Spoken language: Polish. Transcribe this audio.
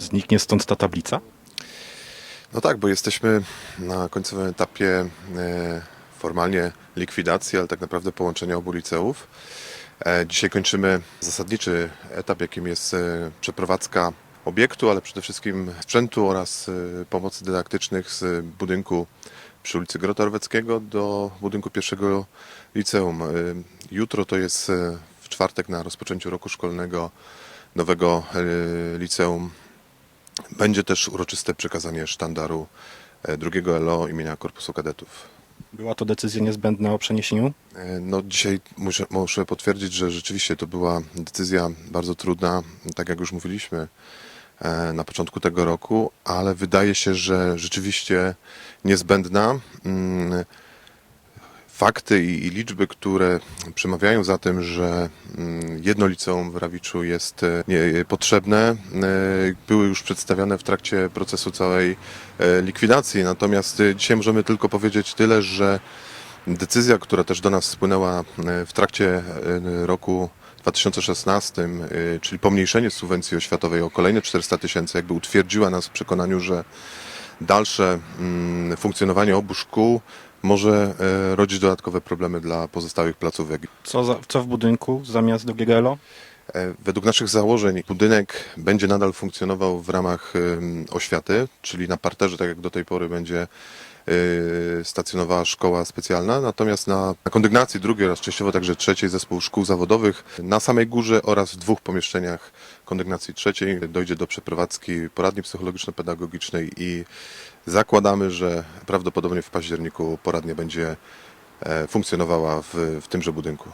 Zniknie stąd ta tablica? No tak, bo jesteśmy na końcowym etapie e, formalnie likwidacji, ale tak naprawdę połączenia obu liceów. E, Dzisiaj kończymy zasadniczy etap, jakim jest e, przeprowadzka obiektu, ale przede wszystkim sprzętu oraz pomocy dydaktycznych z budynku przy ulicy Grota Orweckiego do budynku pierwszego liceum. Jutro to jest w czwartek na rozpoczęciu roku szkolnego nowego liceum będzie też uroczyste przekazanie sztandaru e, drugiego LO imienia Korpusu Kadetów. Była to decyzja niezbędna o przeniesieniu? E, No dzisiaj muszę, muszę potwierdzić, że rzeczywiście to była decyzja bardzo trudna, tak jak już mówiliśmy e, na początku tego roku, ale wydaje się, że rzeczywiście niezbędna. Mm, Fakty i, i liczby, które przemawiają za tym, że jedno liceum w Rawiczu jest e, nie, potrzebne, e, były już przedstawiane w trakcie procesu całej e, likwidacji. Natomiast e, dzisiaj możemy tylko powiedzieć tyle, że decyzja, która też do nas spłynęła e, w trakcie e, roku 2016, e, czyli pomniejszenie subwencji oświatowej o kolejne 400 tysięcy, jakby utwierdziła nas w przekonaniu, że dalsze mm, funkcjonowanie obu szkół może e, rodzić dodatkowe problemy dla pozostałych placówek. Co, za, co w budynku zamiast drugiego LO? E, Według naszych założeń budynek będzie nadal funkcjonował w ramach oświaty, czyli na parterze, tak jak do tej pory będzie e, stacjonowała szkoła specjalna, natomiast na, na kondygnacji drugiej oraz częściowo także trzeciej zespół szkół zawodowych na samej górze oraz w dwóch pomieszczeniach kondygnacji trzeciej dojdzie do przeprowadzki poradni psychologiczno-pedagogicznej i zakładamy, że prawdopodobnie w październiku poradnia będzie e, funkcjonowała w, w tymże budynku.